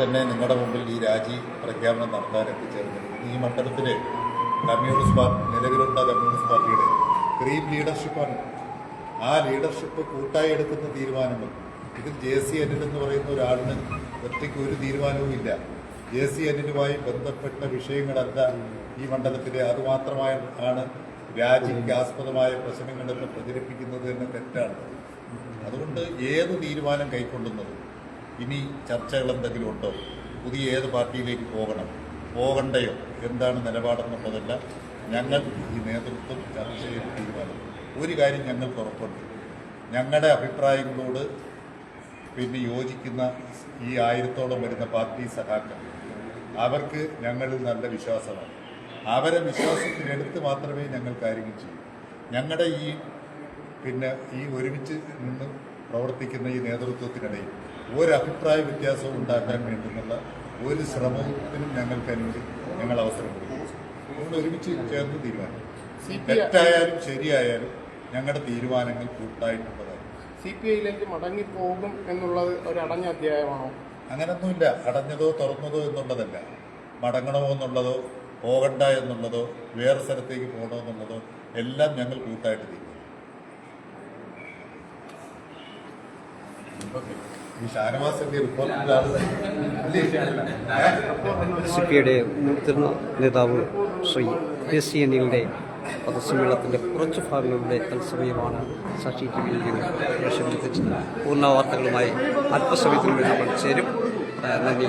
തന്നെ നിങ്ങളുടെ മുമ്പിൽ ഈ രാജി പ്രഖ്യാപനം നടത്താൻ എത്തിച്ചേർന്നത്. ഈ മണ്ഡലത്തിലെ കമ്മ്യൂണിസ്റ്റ് പാർട്ടി നിലവിലുള്ള കമ്മ്യൂണിസ്റ്റ് പാർട്ടിയുടെ ക്രീം ലീഡർഷിപ്പാണ് ആ ലീഡർഷിപ്പ് കൂട്ടായി എടുക്കുന്ന തീരുമാനങ്ങൾ. ഇതിൽ ജെ സി അനിൽ എന്ന് പറയുന്ന ഒരാളിന് ഒറ്റയ്ക്ക് ഒരു തീരുമാനവും ഇല്ല. ജെ സി അനിലുമായി ബന്ധപ്പെട്ട വിഷയങ്ങളല്ല ഈ മണ്ഡലത്തിലെ. അതുമാത്രമായ ആണ് രാജിക്ക് ആസ്പദമായ പ്രശ്നങ്ങളെല്ലാം പ്രചരിപ്പിക്കുന്നത് തന്നെ തെറ്റാണ്. അതുകൊണ്ട് ഏത് തീരുമാനം കൈക്കൊള്ളുന്നതും? ഇനി ചർച്ചകൾ എന്തെങ്കിലും ഉണ്ടോ? പുതിയ ഏത് പാർട്ടിയിലേക്ക് പോകണം? പോകണ്ടയോ? എന്താണ് നിലപാടെന്നുള്ളതെല്ലാം ഞങ്ങൾ ഈ നേതൃത്വം ചർച്ച ചെയ്ത് തീരുമാനം ഒരു കാര്യം ഞങ്ങൾ ഉറപ്പുണ്ട്. ഞങ്ങളുടെ അഭിപ്രായങ്ങളോട് പിന്നെ യോജിക്കുന്ന ഈ ആയിരത്തോളം വരുന്ന പാർട്ടി സഹാക്കൾ അവർക്ക് ഞങ്ങളിൽ നല്ല വിശ്വാസമാണ്. അവരെ വിശ്വാസത്തിലെടുത്ത് മാത്രമേ ഞങ്ങൾ കാര്യങ്ങൾ ചെയ്യൂ. ഞങ്ങളുടെ ഈ പിന്നെ ഈ ഒരുമിച്ച് നിന്ന് പ്രവർത്തിക്കുന്ന ഈ നേതൃത്വത്തിനിടയിൽ ഒരു അഭിപ്രായ വ്യത്യാസവും ഉണ്ടാക്കാൻ വേണ്ടിയുള്ള ഒരു ശ്രമത്തിനും ഞങ്ങൾക്ക് അനുവദി ഞങ്ങൾ അവസരം കൊടുക്കും നമ്മൾ ഒരുമിച്ച് ചേർന്ന് തീരുമാനം തെറ്റായാലും ശരിയായാലും ഞങ്ങളുടെ തീരുമാനങ്ങൾ കൂട്ടായിട്ടുള്ളതാണ് സി പി ഐയിലേക്ക് മടങ്ങിപ്പോകും എന്നുള്ളത് ഒരു അടഞ്ഞ അധ്യായമാണോ? അങ്ങനൊന്നുമില്ല. അടഞ്ഞതോ തുറന്നതോ എന്നുള്ളതല്ല. മടങ്ങണമോ എന്നുള്ളതോ പോകണ്ട എന്നുള്ളതോ വേറെ സ്ഥലത്തേക്ക് പോകണോ എന്നുള്ളതോ എല്ലാം ഞങ്ങൾ കൂട്ടായിട്ട് തീരുമാനിക്കും. സി പി ഐയുടെ മുതിർന്ന നേതാവ് ശ്രീ എസ് സി എന്നിയുടെ പദസമ്മേളനത്തിന്റെ കുറച്ച് ഭാഗങ്ങളുടെ തത്സമയമാണ് സാക്ഷി ടി വിയിൽ നിന്ന് പ്രദർശനമെത്തിച്ചത് പൂർണ വാർത്തകളുമായി അല്പസമയത്തിനുള്ളിൽ നമ്മൾ ചേരും. നന്ദി